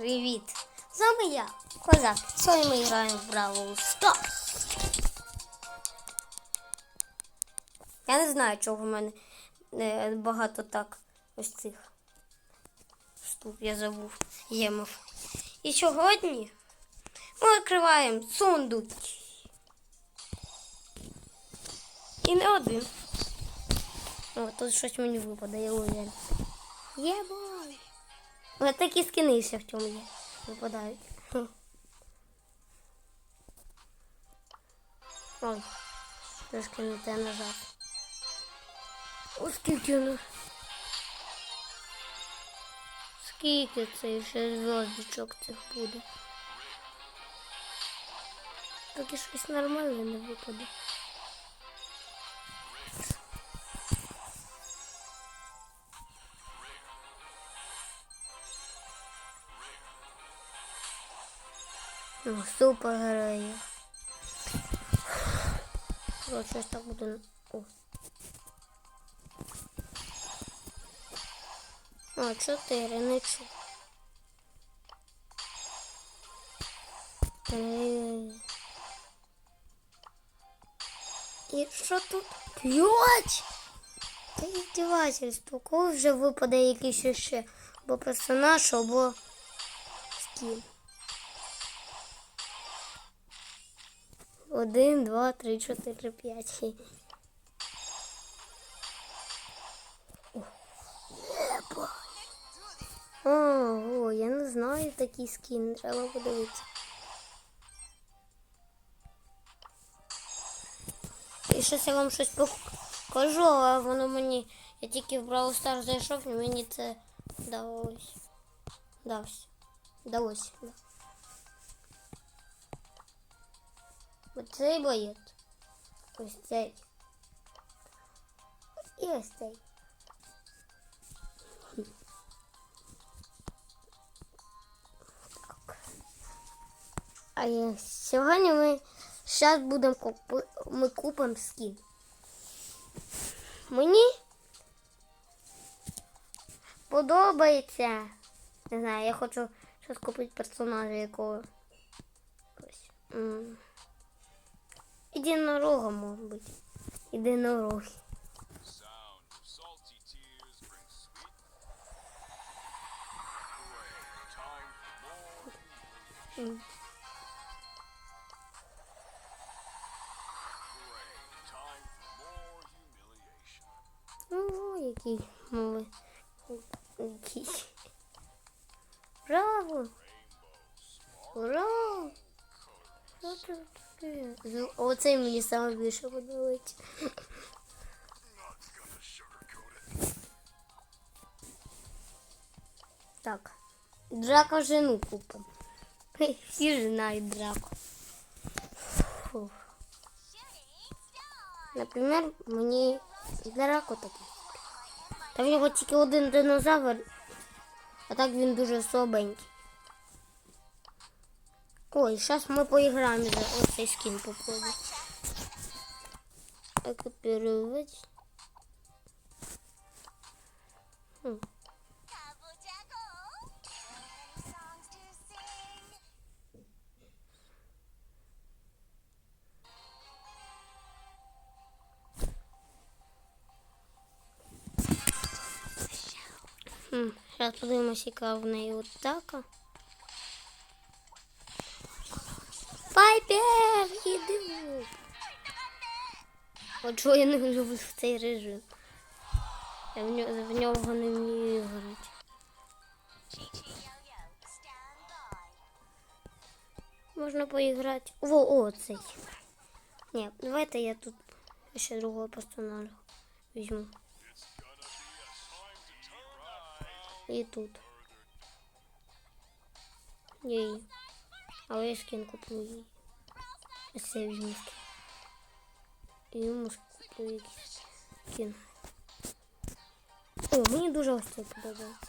Привіт! З вами я, Козак. Сьогодні ми граємо в Бравл Старс. Я не знаю, чого в мене е, багато так ось цих штук, я забув, ємов. І сьогодні ми відкриваємо сундуки. І не один. О, тут щось мені випаде, я уверен. Єбой! Ось такі скини ще в цьому є. Випадають. Ой, трошки не те назад. О, скільки воно. Скільки це ще зв'язочок цих буде. Поки щось нормальне не випаде. Ну, супергероїв. Короче, щось так буде. О. О, чотири, не чу. І що тут? П'ять! Це іздівательство. Коли вже випаде якийсь ще або персонаж, або скін. Один, два, три, чотири, п'ять. О, єба. О, о, я не знаю такий скін, треба подивитися. І щось я вам щось покажу, а воно мені. Я тільки в Brawl Stars зайшов, і мені це далось. Далось. Далось. Оцей боєць. Ось цей. І ось цей. А сьогодні ми зараз будемо купи, ми купимо скін. Мені подобається. Не знаю, я хочу щось купити персонажа якого. Ось. М. Единорога, может быть. Единороги. Sound of salty tears brings sweet. Hooray, time for more humiliation. М. Hooray, time for more humiliation. Ну, який мови. Який. Браво! Ура! З- Оцей мені саме більше подобається. Так. Драка жену купимо. Хе, Всі ж знають драку. Фух. Наприклад, мені драку такий. Та в нього тільки один динозавр, а так він дуже слабенький. Ой, сейчас мы поиграем за оцей скин попробуем. Окупировать. Хм. Хм, сейчас подивимось, яка в вот атака. Пайпер, іди. От чого я не люблю в цей режим. Я в нього, в нього не вмію грати. Yo-yo, stand. Можна поіграти. Во, о, цей. Ні, давайте я тут ще другого персонажа візьму. І тут. Її. Але я скін куплю її. Ось це візьму скін. І йому куплю якийсь скін. О, мені дуже ось цей подобається.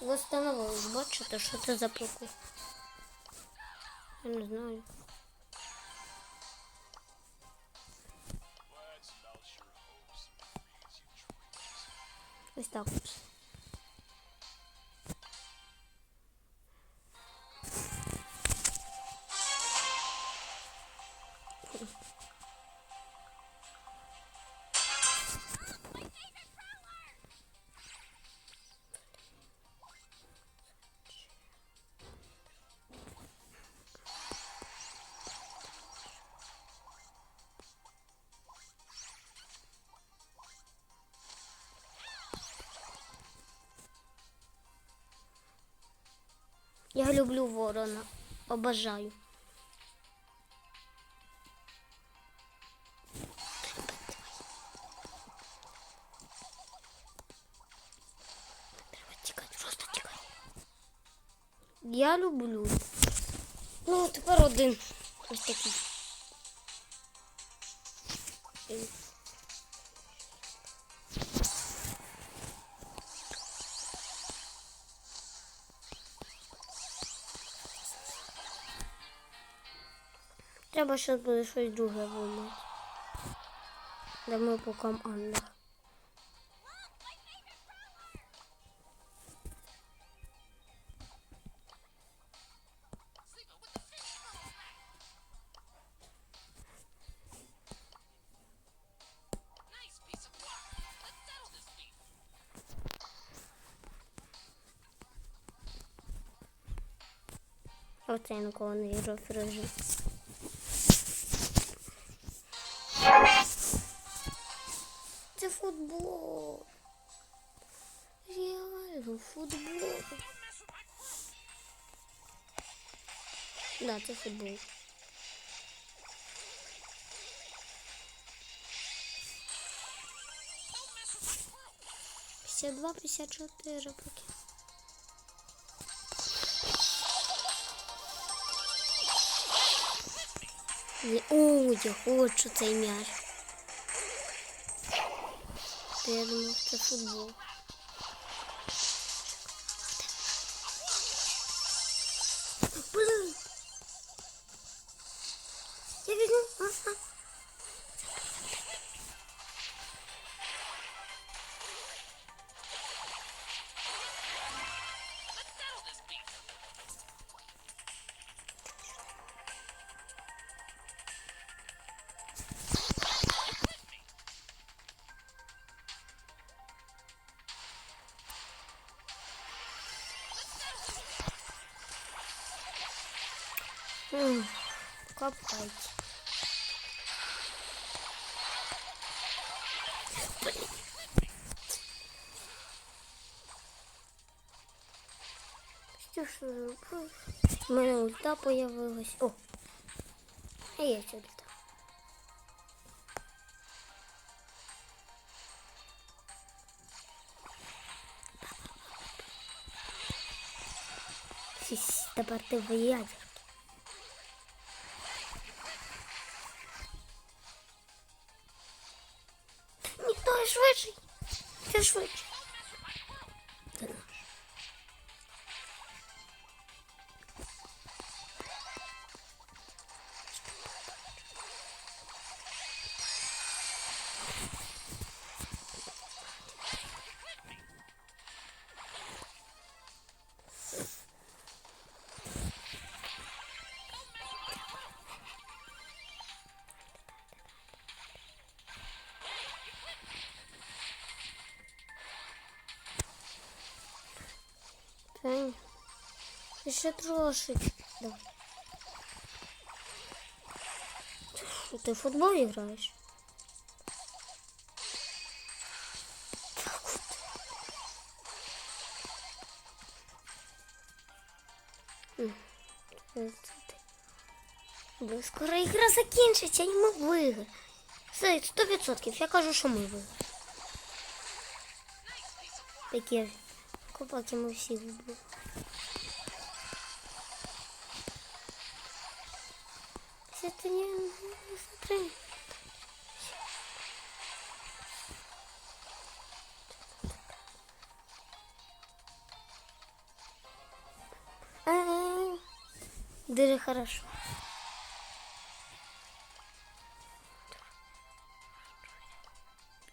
Восстановилось, бачите, що це за прикол? Я не знаю. Let's melt your Я люблю ворона. Обожаю. Я люблю. Ну, тепер один. Ось такий. Треба ще буде щось друге вимати. Де ми по командах. Оце я ніколи не грав в футбол. Реально футбол. Да, це футбол. Пятьдесят два, пятьдесят чотири поки. О, я хочу цей м'яч. Та я думав, це футбол. Копайте. Що ж робити? У мене ульта появилась. О! А я сюди. Тепер ти вояєш. Тань, ще трошечки. Давай. Що, Ти в футбол ти. Бо скоро ігра закінчиться, і ми виграємо. Все, 100%. Я кажу, що ми виграємо. Такі купаки ми всі вибили. Це ти не, не смотри. А-а-а. Даже хорошо.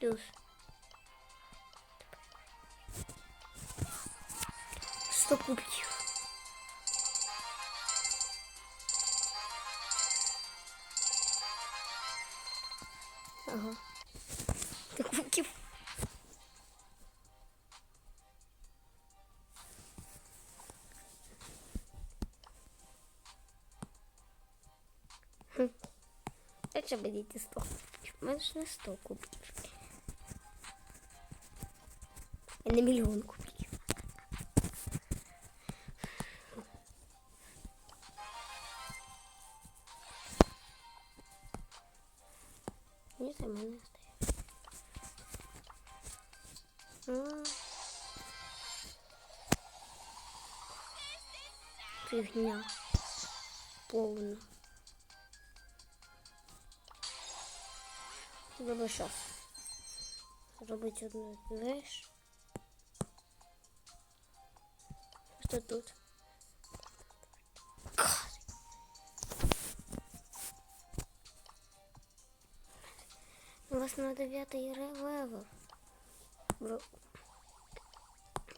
Плюс. Сто кубиків. Ага. Сто кубиків. Хм. Як же буде 100 кубиків? У мене ж 100 не мільйон кубиків. Фігня. Повна. Треба щас. Зробити одну вещь. Що тут? У вас на дев'ятий левел. Бро.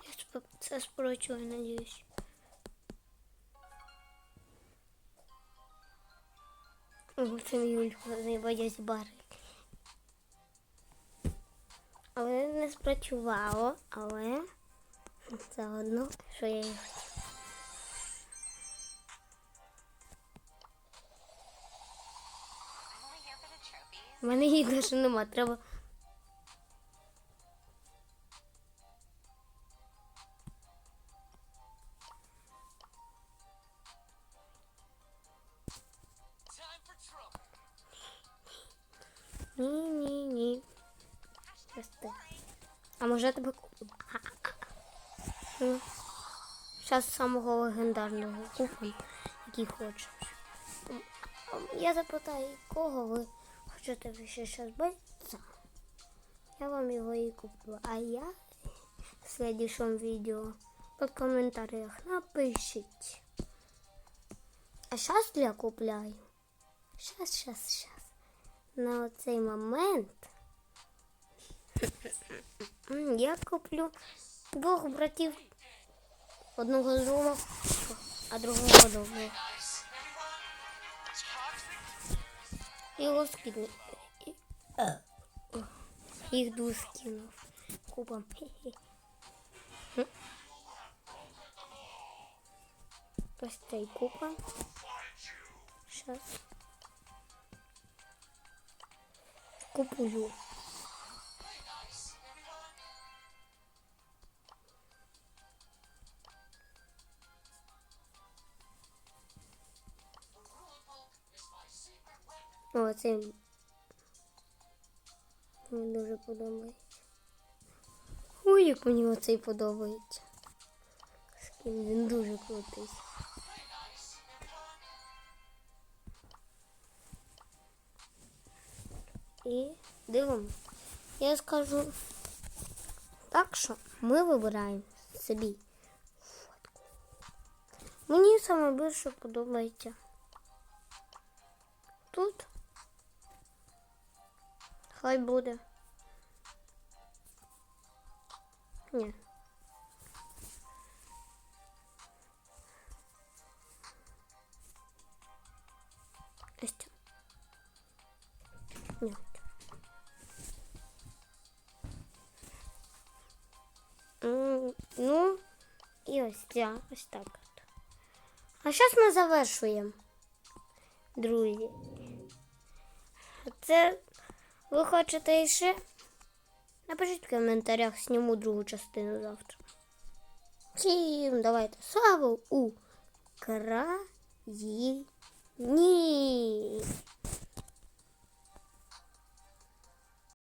Я ж це спрочую, надіюсь. Це мій улюблений боязь барик. Але не спрацювало, але заодно, що я їх. У мене їх навіть нема, треба. Може я тебе куплю? Ну, Зараз самого легендарного купимо, який хочеш. Я запитаю, кого ви хочете ви ще щось? Я вам його і куплю. А я в слідчому відео під коментарях напишіть. А зараз я купляю. Щас, щас, щас. На оцей момент я куплю двох братів. Одного з Рома, а другого доброго. Його скину. Їх двох скинув. Купом. Ось цей купа. Щас. Купую. О, це мені дуже подобається. Ой, як мені оцей подобається. Скін він дуже крутий. І дивимося. Я скажу так, що ми вибираємо собі фотку. Мені саме більше подобається тут. Хай буде. Ні. Ні. Ну, і ось ця, ось так. от. А зараз ми завершуємо, друзі. Це ви хочете іще? Напишіть в коментарях, сніму другу частину завтра. Всім давайте славу Україні!